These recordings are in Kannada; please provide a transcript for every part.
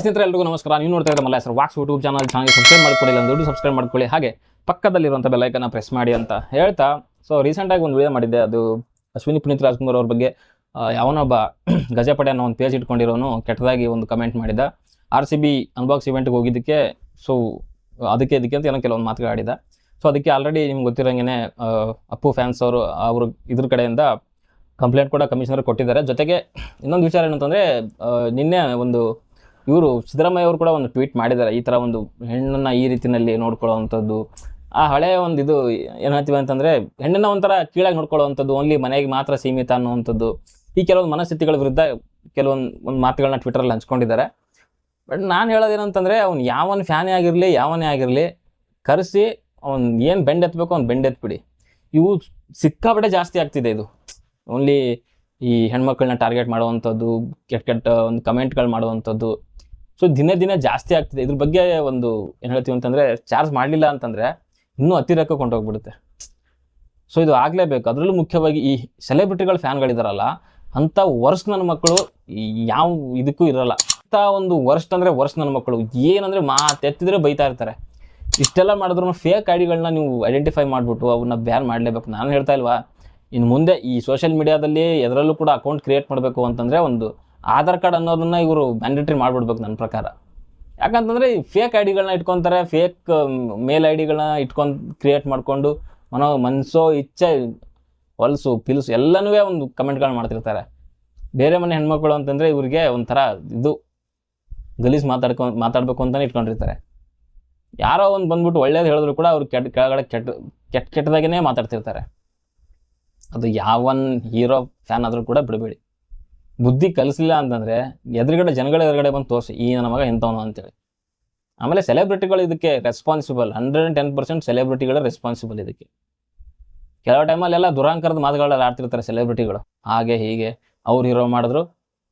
ಸ್ನೇಹಿತರೆ ಎಲ್ಲರಿಗೂ ನಮಸ್ಕಾರ. ನೀವು ನೋಡ್ತಾ ಇದ್ದಾರೆ Malla sir walks YouTube channel channel subscribe ಮಾಡ್ಕೊಳ್ಳಿ ಇಲ್ಲ ದುಡ್ಡು ಸಬ್ಸ್ಕ್ರೈಬ್ ಮಾಡ್ಕೊಳ್ಳಿ. ಹಾಗೆ ಪಕ್ಕದಲ್ಲಿರುವಂಥ ಬೆಲ್ಲೈಕನ್ನ ಪ್ರೆಸ್ ಮಾಡಿ ಅಂತ ಹೇಳ್ತಾ. ಸೊ ರೀಸೆಂಟಾಗಿ ಒಂದು ವಿಡಿಯೋ ಮಾಡಿದ್ದೆ. ಅದು ಅಶ್ವಿನಿ ಪುನೀತ್ ರಾಜ್ಕುಮಾರ್ ಅವ್ರ ಬಗ್ಗೆ ಯಾವನೊಬ್ಬ ಗಜಪಡೆ ಅನ್ನೋ ಒಂದು ಪೇಜ್ ಇಟ್ಕೊಂಡಿರೋನು ಕೆಟ್ಟದಾಗಿ ಒಂದು ಕಮೆಂಟ್ ಮಾಡಿದ ಆರ್ ಸಿ ಬಿ ಅನ್ಬಾಕ್ಸ್ ಇವೆಂಟ್ಗೆ ಹೋಗಿದ್ದಕ್ಕೆ ಸೊ ಅದಕ್ಕೆ ಇದಕ್ಕೆ ಅಂತ ಏನೋ ಕೆಲವೊಂದು ಮಾತುಗಳು ಆಡಿದ ಸೊ ಅದಕ್ಕೆ ಆಲ್ರೆಡಿ ನಿಮ್ಗೆ ಗೊತ್ತಿರೋಂಗೆ ಅಪ್ಪು ಫ್ಯಾನ್ಸ್ ಅವರು ಅವರು ಇದ್ರ ಕಡೆಯಿಂದ ಕಂಪ್ಲೇಂಟ್ ಕೂಡ ಕಮಿಷನರ್ ಕೊಟ್ಟಿದ್ದಾರೆ. ಜೊತೆಗೆ ಇನ್ನೊಂದು ವಿಚಾರ ಏನಂತಂದರೆ ನಿನ್ನೆ ಒಂದು ಇವರು ಸಿದ್ದರಾಮಯ್ಯ ಅವರು ಕೂಡ ಒಂದು ಟ್ವೀಟ್ ಮಾಡಿದ್ದಾರೆ. ಈ ಥರ ಒಂದು ಹೆಣ್ಣನ್ನು ಈ ರೀತಿಯಲ್ಲಿ ನೋಡ್ಕೊಳ್ಳೋವಂಥದ್ದು. ಆ ಹಳೆಯ ಒಂದು ಇದು ಏನು ಹೇಳ್ತೀವಿ ಅಂತಂದರೆ ಹೆಣ್ಣನ್ನು ಒಂಥರ ಕೀಳಾಗಿ ನೋಡ್ಕೊಳ್ಳೋವಂಥದ್ದು ಓನ್ಲಿ ಮನೆಗೆ ಮಾತ್ರ ಸೀಮಿತ ಅನ್ನುವಂಥದ್ದು. ಈ ಕೆಲವೊಂದು ಮನಸ್ಥಿತಿಗಳ ವಿರುದ್ಧ ಕೆಲವೊಂದು ಒಂದು ಮಾತುಗಳನ್ನ ಟ್ವಿಟರಲ್ಲಿ ಹಂಚ್ಕೊಂಡಿದ್ದಾರೆ. ಬಟ್ ನಾನು ಹೇಳೋದೇನಂತಂದರೆ ಅವ್ನು ಯಾವನ ಫ್ಯಾನೇ ಆಗಿರಲಿ, ಯಾವನೇ ಆಗಿರಲಿ, ಕರೆಸಿ ಅವ್ನು ಏನು ಬೆಂಡ್ ಎತ್ತಬೇಕು ಅವ್ನು ಬೆಂಡ್ ಎತ್ಬಿಡಿ. ಇವು ಸಿಕ್ಕಾಪಟ್ಟೆ ಜಾಸ್ತಿ ಆಗ್ತಿದೆ ಇದು. ಓನ್ಲಿ ಈ ಹೆಣ್ಮಕ್ಳನ್ನ ಟಾರ್ಗೆಟ್ ಮಾಡುವಂಥದ್ದು, ಕೆಟ್ಟ ಕೆಟ್ಟ ಒಂದು ಕಮೆಂಟ್ಗಳು ಮಾಡುವಂಥದ್ದು. ಸೊ ದಿನ ದಿನ ಜಾಸ್ತಿ ಆಗ್ತಿದೆ. ಇದ್ರ ಬಗ್ಗೆ ಒಂದು ಏನು ಹೇಳ್ತೀವಿ ಅಂತಂದರೆ ಚಾರ್ಜ್ ಮಾಡಲಿಲ್ಲ ಅಂತಂದರೆ ಇನ್ನೂ ಅತಿರೇಕ ಕೊಂಡೋಗ್ಬಿಡುತ್ತೆ. ಸೊ ಇದು ಆಗಲೇಬೇಕು. ಅದರಲ್ಲೂ ಮುಖ್ಯವಾಗಿ ಈ ಸೆಲೆಬ್ರಿಟಿಗಳ ಫ್ಯಾನ್ಗಳಿದಾರಲ್ಲ, ಅಂಥ ವರ್ಷ ನನ್ನ ಮಕ್ಕಳು ಯಾವ ಇದಕ್ಕೂ ಇರಲ್ಲ. ಅಂಥ ಒಂದು ವರ್ಷ ಅಂದರೆ ವರ್ಷ ನನ್ನ ಮಕ್ಕಳು. ಏನಂದರೆ ಮಾತೆತ್ತಿದ್ರೆ ಬೈತಾ ಇರ್ತಾರೆ. ಇಷ್ಟೆಲ್ಲ ಮಾಡಿದ್ರು ಫೇಕ್ ಐಡಿಗಳನ್ನ ನೀವು ಐಡೆಂಟಿಫೈ ಮಾಡಿಬಿಟ್ಟು ಅವನ್ನ ಬ್ಯಾನ್ ಮಾಡಲೇಬೇಕು. ನಾನು ಹೇಳ್ತಾ ಇಲ್ವಾ? ಇನ್ನು ಮುಂದೆ ಈ ಸೋಷಿಯಲ್ ಮೀಡಿಯಾದಲ್ಲಿ ಎದರಲ್ಲೂ ಕೂಡ ಅಕೌಂಟ್ ಕ್ರಿಯೇಟ್ ಮಾಡಬೇಕು ಅಂತಂದರೆ ಒಂದು ಆಧಾರ್ ಕಾರ್ಡ್ ಅನ್ನೋದನ್ನ ಇವರು ಮ್ಯಾಂಡೇಟ್ರಿ ಮಾಡಿಬಿಡ್ಬೇಕು ನನ್ನ ಪ್ರಕಾರ. ಯಾಕಂತಂದರೆ ಫೇಕ್ ಐ ಡಿಗಳನ್ನ ಇಟ್ಕೊತಾರೆ ಫೇಕ್ ಮೇಲ್ ಐ ಡಿಗಳನ್ನ ಇಟ್ಕೊಂಡು ಕ್ರಿಯೇಟ್ ಮಾಡಿಕೊಂಡು ಮನೋ ಮನಸ್ಸೋ ಇಚ್ಛೆ, ಹೊಲಸು, ಪಿಲ್ಸು ಎಲ್ಲನೂ ಒಂದು ಕಮೆಂಟ್ಗಳನ್ನ ಮಾಡ್ತಿರ್ತಾರೆ. ಬೇರೆ ಮನೆ ಹೆಣ್ಮಕ್ಳು ಅಂತಂದರೆ ಇವ್ರಿಗೆ ಒಂಥರ ಇದು, ಗಲೀಜು ಮಾತಾಡ್ಕೊ, ಮಾತಾಡಬೇಕು ಅಂತಲೇ ಇಟ್ಕೊಂಡಿರ್ತಾರೆ. ಯಾರೋ ಒಂದು ಬಂದ್ಬಿಟ್ಟು ಒಳ್ಳೇದು ಹೇಳಿದ್ರು ಕೂಡ ಅವ್ರು ಕೆಟ್ಟ ಕೆಳಗಡೆ ಕೆಟ್ಟ ಕೆಟ್ಟ ಕೆಟ್ಟದಾಗೇ ಮಾತಾಡ್ತಿರ್ತಾರೆ. ಅದು ಯಾವನ್ ಹೀರೋ ಫ್ಯಾನ್ ಆದರೂ ಕೂಡ ಬಿಡಬೇಡಿ. ಬುದ್ಧಿ ಕಲಿಸಲಿಲ್ಲ ಅಂತಂದರೆ ಎದುರುಗಡೆ ಜನಗಳ ಎದುರುಗಡೆ ಬಂದು ತೋರಿಸಿ, ಈ ನನ್ನ ಮಗ ಎಂಥವನು ಅಂತೇಳಿ. ಆಮೇಲೆ ಸೆಲೆಬ್ರಿಟಿಗಳು ಇದಕ್ಕೆ responsible hundred and ten percent ಸೆಲೆಬ್ರಿಟಿಗಳ responsible ಇದಕ್ಕೆ. ಕೆಲವು ಟೈಮಲ್ಲೆಲ್ಲ ದುರಾಂಕರದ ಮಾತುಗಳೆಲ್ಲ ಆಡ್ತಿರ್ತಾರೆ ಸೆಲೆಬ್ರಿಟಿಗಳು ಹಾಗೆ, ಹೀಗೆ, ಅವ್ರು ಹೀರೋ ಮಾಡಿದ್ರು,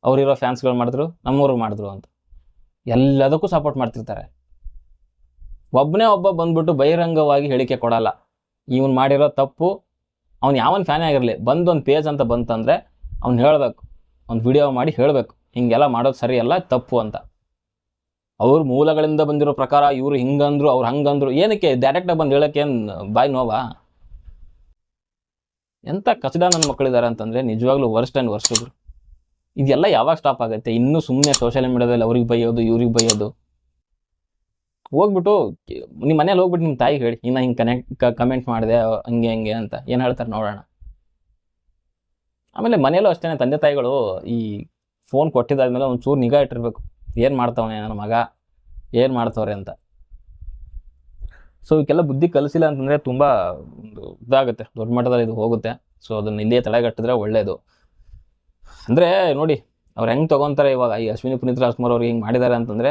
ಅವ್ರು ಹೀರೋ ಫ್ಯಾನ್ಸ್ಗಳು ಮಾಡಿದ್ರು, ನಮ್ಮೂರು ಮಾಡಿದ್ರು ಅಂತ. ಎಲ್ಲದಕ್ಕೂ ಸಪೋರ್ಟ್ ಮಾಡ್ತಿರ್ತಾರೆ. ಒಬ್ಬನೇ ಒಬ್ಬ ಬಂದ್ಬಿಟ್ಟು ಬಹಿರಂಗವಾಗಿ ಹೇಳಿಕೆ ಕೊಡಲ್ಲ. ಇವನು ಮಾಡಿರೋ ತಪ್ಪು, ಅವ್ನು ಯಾವನ್ ಫ್ಯಾನೇ ಆಗಿರಲಿ. ಬಂದೊಂದು ಪೇಜ್ ಅಂತ ಬಂತಂದರೆ, ಅವ್ನು ಹೇಳಬೇಕು. ಒಂದು ವಿಡಿಯೋ ಮಾಡಿ ಹೇಳಬೇಕು. ಹಿಂಗೆಲ್ಲ ಮಾಡೋದು ಸರಿ ಅಲ್ಲ, ತಪ್ಪು ಅಂತ. ಅವ್ರ ಮೂಲಗಳಿಂದ ಬಂದಿರೋ ಪ್ರಕಾರ ಇವರು ಹಿಂಗಂದ್ರು, ಅವ್ರು ಹಂಗಂದ್ರು, ಏನಕ್ಕೆ ಡೈರೆಕ್ಟಾಗಿ ಬಂದು ಹೇಳೋಕ್ಕೆ ಏನು ಬಾಯ್ ನೋವಾ? ಎಂಥ ಕಚಡ ನನ್ನ ಮಕ್ಕಳಿದ್ದಾರೆ ಅಂತಂದರೆ ನಿಜವಾಗ್ಲೂ ವರ್ಸ್ಟ್ ಆ್ಯಂಡ್ ವರ್ಸ್ಟ್ ಇದ್ರು ಇದೆಲ್ಲ ಯಾವಾಗ ಸ್ಟಾಪ್ ಆಗುತ್ತೆ? ಇನ್ನೂ ಸುಮ್ಮನೆ ಸೋಷಿಯಲ್ ಮೀಡಿಯಾದಲ್ಲಿ ಅವ್ರಿಗೆ ಬೈಯೋದು, ಇವ್ರಿಗೆ ಬೈಯೋದು. ಹೋಗ್ಬಿಟ್ಟು ನಿಮ್ಮ ಮನೇಲಿ ಹೋಗ್ಬಿಟ್ಟು ನಿಮ್ಮ ತಾಯಿಗೆ ಹೇಳಿ, ಇನ್ನು ಹಿಂಗೆ ಕನೆಕ್ಟ್ ಕಮೆಂಟ್ ಮಾಡಿದೆ, ಹಂಗೆ ಹಂಗೆ ಅಂತ. ಏನು ಹೇಳ್ತಾರೆ ನೋಡೋಣ. ಆಮೇಲೆ ಮನೆಯಲ್ಲೂ ಅಷ್ಟೇ ತಂದೆ ತಾಯಿಗಳು ಈ ಫೋನ್ ಕೊಟ್ಟಿದ್ದಾದ್ಮೇಲೆ ಒಂದು ಚೂರು ನಿಗಾ ಇಟ್ಟಿರ್ಬೇಕು. ಏನು ಮಾಡ್ತಾವನೆ ನನ್ನ ಮಗ? ಏನು ಮಾಡ್ತವ್ರೆ ಅಂತ. ಸೊ ಇವಕ್ಕೆಲ್ಲ ಬುದ್ಧಿ ಕಲಿಸಿಲ್ಲ ಅಂತಂದರೆ ತುಂಬ ಒಂದು ಇದಾಗುತ್ತೆ. ದೊಡ್ಡ ಮಟ್ಟದಲ್ಲಿ ಇದು ಹೋಗುತ್ತೆ. ಸೊ ಅದನ್ನು ಇಲ್ಲೇ ತಡೆಗಟ್ಟಿದ್ರೆ ಒಳ್ಳೆಯದು ಅಂದರೆ ನೋಡಿ, ಅವ್ರು ಹೆಂಗೆ ತೊಗೊತಾರೆ ಇವಾಗ ಈ ಅಶ್ವಿನಿ ಪುನೀತ್ ರಾಜ್ಕುಮಾರ್ ಅವ್ರು ಹಿಂಗೆ ಮಾಡಿದ್ದಾರೆ ಅಂತಂದರೆ,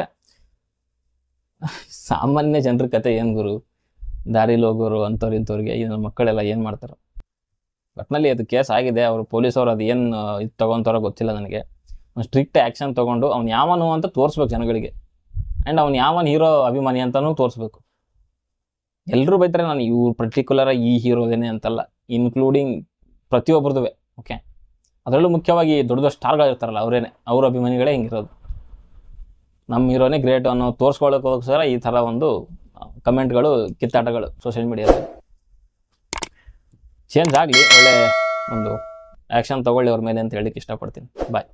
ಸಾಮಾನ್ಯ ಜನರ ಕತೆ ಏನು ಗುರು? ದಾರಿಲಿ ಹೋಗೋರು ಅಂಥವ್ರು ಇಂಥವ್ರಿಗೆ ಈ ಮಕ್ಕಳೆಲ್ಲ ಏನು ಮಾಡ್ತಾರೆ? ಒಟ್ಟಿನಲ್ಲಿ ಅದು ಕೇಸ್ ಆಗಿದೆ, ಅವರು ಪೊಲೀಸವ್ರು ಅದು ಏನು ಇದು ತೊಗೊತಾರೋ ಗೊತ್ತಿಲ್ಲ ನನಗೆ. ಸ್ಟ್ರಿಕ್ಟ್ ಆ್ಯಕ್ಷನ್ ತೊಗೊಂಡು ಅವ್ನು ಯಾವನು ಅಂತ ತೋರಿಸ್ಬೇಕು ಜನಗಳಿಗೆ. ಆ್ಯಂಡ್ ಅವ್ನು ಯಾವನ್ ಹೀರೋ ಅಭಿಮಾನಿ ಅಂತಲೂ ತೋರಿಸ್ಬೇಕು. ಎಲ್ಲರೂ ಬೈತಾರೆ ನಾನು ಇವ್ರು ಪರ್ಟಿಕ್ಯುಲರ್ ಈ ಹೀರೋದೇನೆ ಅಂತಲ್ಲ ಇನ್ಕ್ಲೂಡಿಂಗ್ ಪ್ರತಿಯೊಬ್ಬರದು ಓಕೆ ಅದರಲ್ಲೂ ಮುಖ್ಯವಾಗಿ ದೊಡ್ಡ ದೊಡ್ಡ ಸ್ಟಾರ್ಗಳು ಇರ್ತಾರಲ್ಲ, ಅವರೇನೆ, ಅವ್ರ ಅಭಿಮಾನಿಗಳೇ ಹಿಂಗಿರೋದು. ನಮ್ಮ ಹೀರೋನೇ ಗ್ರೇಟ್ ಅನ್ನೋ ತೋರಿಸ್ಕೊಳ್ಳೋಕ್ಕೋಸ್ಕರ ಈ ಥರ ಒಂದು ಕಮೆಂಟ್ಗಳು, ಕಿತ್ತಾಟಗಳು ಸೋಷಿಯಲ್ ಮೀಡಿಯಾದಲ್ಲಿ. ಚೇಂಜ್ ಆಗಲಿ ಒಳ್ಳೆ ಒಂದು ಆ್ಯಕ್ಷನ್ ತೊಗೊಳ್ಳಿ ಅವ್ರ ಮೇಲೆ ಅಂತ ಹೇಳಲಿಕ್ಕೆ ಇಷ್ಟಪಡ್ತೀನಿ. ಬಾಯ್